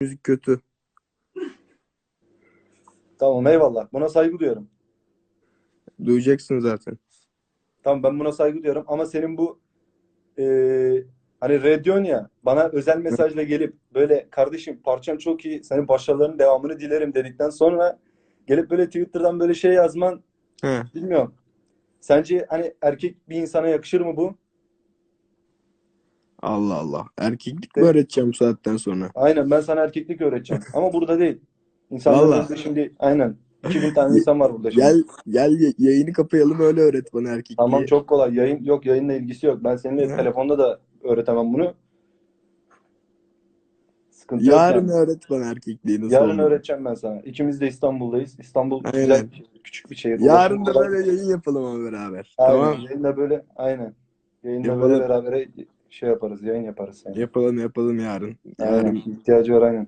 müzik kötü. Tamam eyvallah. Buna saygı duyuyorum. Duyacaksın zaten. Tamam ben buna saygı duyuyorum ama senin bu eee hani radyon ya bana özel mesajla gelip böyle kardeşim parçan çok iyi senin başarılarının devamını dilerim dedikten sonra gelip böyle Twitter'dan böyle şey yazman He. bilmiyorum. Sence hani erkek bir insana yakışır mı bu? Allah Allah. Erkeklik mi öğreteceğim bu saatten sonra? Aynen ben sana erkeklik öğreteceğim. Ama burada değil. İnsanlar Vallahi. burada şimdi aynen. 2000 tane insan var burada şimdi. Gel gel y- yayını kapayalım öyle öğret bana erkekliği. Tamam çok kolay. Yayın yok yayınla ilgisi yok. Ben seninle Hı. telefonda da öğretemem bunu. Sıkıntı yok Yarın yani. öğret bana erkekliği nasıl Yarın olduğunu. öğreteceğim ben sana. İkimiz de İstanbul'dayız. İstanbul Aynen. güzel bir şehir, küçük bir şehir. Yarın Ulaşım da kolay. böyle yayın yapalım ama beraber. Aynen. Tamam. Yayında böyle aynen. Yayında Yapalım. böyle beraber şey yaparız, yayın yaparız yani. Yapalım yapalım yarın. Aynen. Yarın İhtiyacı var aynen.